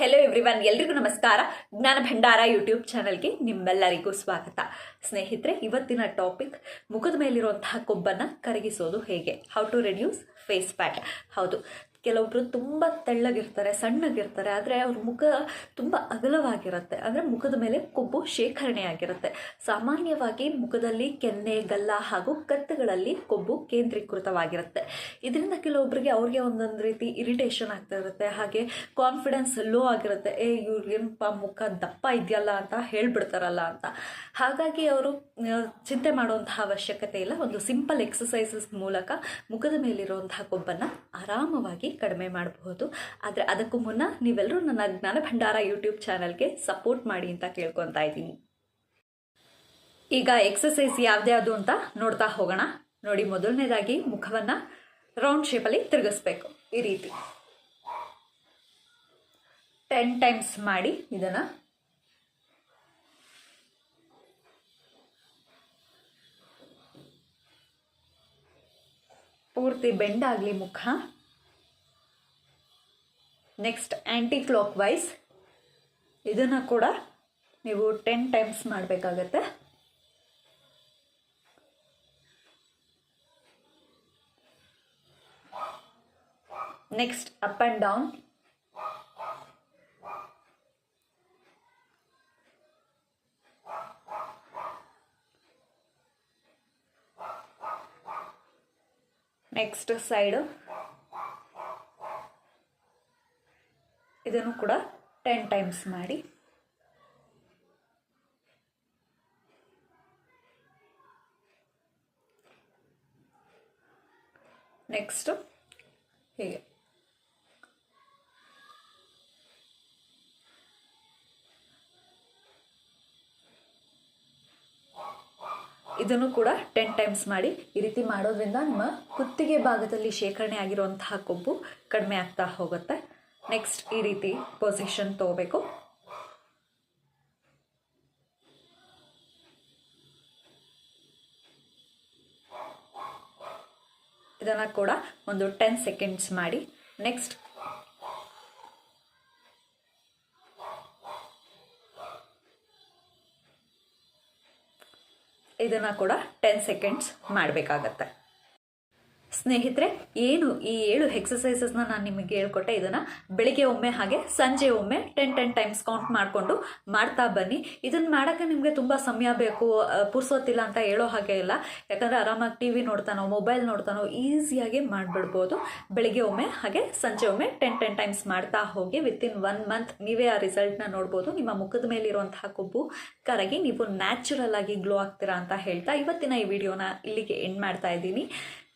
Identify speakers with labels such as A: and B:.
A: Hello everyone ಎಲ್ರಿಗೂ ನಮಸ್ಕಾರ. ಜ್ಞಾನ ಭಂಡಾರ ಯೂಟ್ಯೂಬ್ ಚಾನಲ್ಗೆ ನಿಮ್ಮೆಲ್ಲರಿಗೂ ಸ್ವಾಗತ. ಸ್ನೇಹಿತರೆ, ಇವತ್ತಿನ ಟಾಪಿಕ್ ಮುಖದ ಮೇಲಿರುವಂತಹ ಕೊಬ್ಬನ್ನು ಕರಗಿಸೋದು ಹೇಗೆ? How to reduce face fat ಹೌದು ಕೆಲವೊಬ್ರು ತುಂಬ ತೆಳ್ಳಗಿರ್ತಾರೆ, ಸಣ್ಣಗಿರ್ತಾರೆ, ಆದರೆ ಅವ್ರ ಮುಖ ತುಂಬ ಅಗಲವಾಗಿರುತ್ತೆ. ಅಂದರೆ ಮುಖದ ಮೇಲೆ ಕೊಬ್ಬು ಶೇಖರಣೆ ಆಗಿರುತ್ತೆ ಸಾಮಾನ್ಯವಾಗಿ ಮುಖದಲ್ಲಿ ಕೆನ್ನೆ, ಗಲ್ಲ ಹಾಗೂ ಕತ್ತುಗಳಲ್ಲಿ ಕೊಬ್ಬು ಕೇಂದ್ರೀಕೃತವಾಗಿರುತ್ತೆ. ಇದರಿಂದ ಕೆಲವೊಬ್ಬರಿಗೆ ಅವ್ರಿಗೆ ಒಂದೊಂದು ರೀತಿ ಇರಿಟೇಷನ್ ಆಗ್ತಾ ಇರುತ್ತೆ, ಹಾಗೆ ಕಾನ್ಫಿಡೆನ್ಸ್ ಲೋ ಆಗಿರುತ್ತೆ. ಏ, ಇವ್ರಿಗೇನಪ್ಪ ಮುಖ ದಪ್ಪ ಇದೆಯಲ್ಲ ಅಂತ ಹೇಳ್ಬಿಡ್ತಾರಲ್ಲ ಅಂತ. ಹಾಗಾಗಿ ಅವರು ಚಿಂತೆ ಮಾಡುವಂತಹ ಅವಶ್ಯಕತೆ ಇಲ್ಲ. ಒಂದು ಸಿಂಪಲ್ ಎಕ್ಸಸೈಸಸ್ ಮೂಲಕ ಮುಖದ ಮೇಲಿರುವಂತಹ ಕೊಬ್ಬನ್ನು ಆರಾಮವಾಗಿ ಕಡಿಮೆ ಮಾಡಬಹುದು. ಆದರೆ ಅದಕ್ಕೂ ಮುನ್ನ ನೀವೆಲ್ಲರೂ ನನ್ನ ಜ್ಞಾನ ಭಂಡಾರ ಯೂಟ್ಯೂಬ್ ಚಾನಲ್ಗೆ ಸಪೋರ್ಟ್ ಮಾಡಿ ಅಂತ ಕೇಳ್ಕೊತಾ ಇದ್ದೀನಿ. ಈಗ ಎಕ್ಸಸೈಸ್ ಯಾವ್ದ್ಯಾವುದು ಅಂತ ನೋಡ್ತಾ ಹೋಗೋಣ. ನೋಡಿ ಮೊದಲನೇದಾಗಿ ಮುಖವನ್ನು ರೌಂಡ್ ಶೇಪಲ್ಲಿ ತಿರುಗಿಸ್ಬೇಕು. ಈ ರೀತಿ. ಟೆನ್ ಟೈಮ್ಸ್ ಮಾಡಿ ಇದನ್ನು ಪೂರ್ತಿ ಬೆಂಡ್ ಆಗಲಿ ಮುಖ. ನೆಕ್ಸ್ಟ್ ಆ್ಯಂಟಿ ಕ್ಲಾಕ್ ವೈಸ್ ಇದನ್ನು ಕೂಡ ನೀವು ಟೆನ್ ಟೈಮ್ಸ್ ಮಾಡಬೇಕಾಗತ್ತೆ. Next up and down next side ಇದನ್ನು ಕೂಡ ಟೆನ್ ಟೈಮ್ಸ್ ಮಾಡಿ. ನೆಕ್ಸ್ಟು ಹೀಗೆ. ಇದನ್ನು ಕೂಡ ಟೆನ್ ಟೈಮ್ಸ್ ಮಾಡಿ. ಈ ರೀತಿ ಮಾಡೋದ್ರಿಂದ ನಿಮ್ಮ ಕುತ್ತಿಗೆ ಭಾಗದಲ್ಲಿ ಶೇಖರಣೆ ಆಗಿರುವಂತಹ ಕೊಬ್ಬು ಕಡಿಮೆ ಆಗ್ತಾ ಹೋಗುತ್ತೆ. ನೆಕ್ಸ್ಟ್ ಈ ರೀತಿ ಪೊಸಿಷನ್ ತಗೋಬೇಕು. ಇದನ್ನು ಕೂಡ ಒಂದು ಟೆನ್ ಸೆಕೆಂಡ್ಸ್ ಮಾಡಿ. ನೆಕ್ಸ್ಟ್ ಇದನ್ನು ಕೂಡ ಟೆನ್ ಸೆಕೆಂಡ್ಸ್ ಮಾಡಬೇಕಾಗತ್ತೆ. ಸ್ನೇಹಿತರೆ, ಏನು ಈ ಏಳು ಎಕ್ಸಸೈಸಸ್ನ ನಾನು ನಿಮಗೆ ಹೇಳ್ಕೊಟ್ಟೆ ಇದನ್ನು ಬೆಳಿಗ್ಗೆ ಒಮ್ಮೆ ಹಾಗೆ ಸಂಜೆ ಒಮ್ಮೆ ಟೆನ್ ಟೆನ್ ಟೈಮ್ಸ್ ಕೌಂಟ್ ಮಾಡಿಕೊಂಡು ಮಾಡ್ತಾ ಬನ್ನಿ. ಇದನ್ನು ಮಾಡೋಕ್ಕೆ ನಿಮಗೆ ತುಂಬ ಸಮಯ ಬೇಕು ಪುರ್ಸೋತಿಲ್ಲ ಅಂತ ಹೇಳೋ ಹಾಗೆ ಇಲ್ಲ. ಯಾಕಂದರೆ ಆರಾಮಾಗಿ ಟಿ ವಿ ನೋಡ್ತಾನೋ ಮೊಬೈಲ್ ನೋಡ್ತಾನೋ ಈಸಿಯಾಗಿ ಮಾಡಿಬಿಡ್ಬೋದು. ಬೆಳಿಗ್ಗೆ ಒಮ್ಮೆ ಹಾಗೆ ಸಂಜೆ ಒಮ್ಮೆ ಟೆನ್ ಟೆನ್ ಟೈಮ್ಸ್ ಮಾಡ್ತಾ ಹೋಗಿ ವಿತಿನ್ ಒನ್ ಮಂತ್ ನೀವೇ ಆ ರಿಸಲ್ಟ್ನ ನೋಡ್ಬೋದು. ನಿಮ್ಮ ಮುಖದ ಮೇಲಿರುವಂತಹ ಕೊಬ್ಬು ಕರಗಿ ನೀವು ನ್ಯಾಚುರಲ್ ಆಗಿ ಗ್ಲೋ ಆಗ್ತೀರಾ ಅಂತ ಹೇಳ್ತಾ ಇವತ್ತಿನ ಈ ವಿಡಿಯೋನ ಇಲ್ಲಿಗೆ ಎಂಡ್ ಮಾಡ್ತಾ ಇದ್ದೀನಿ.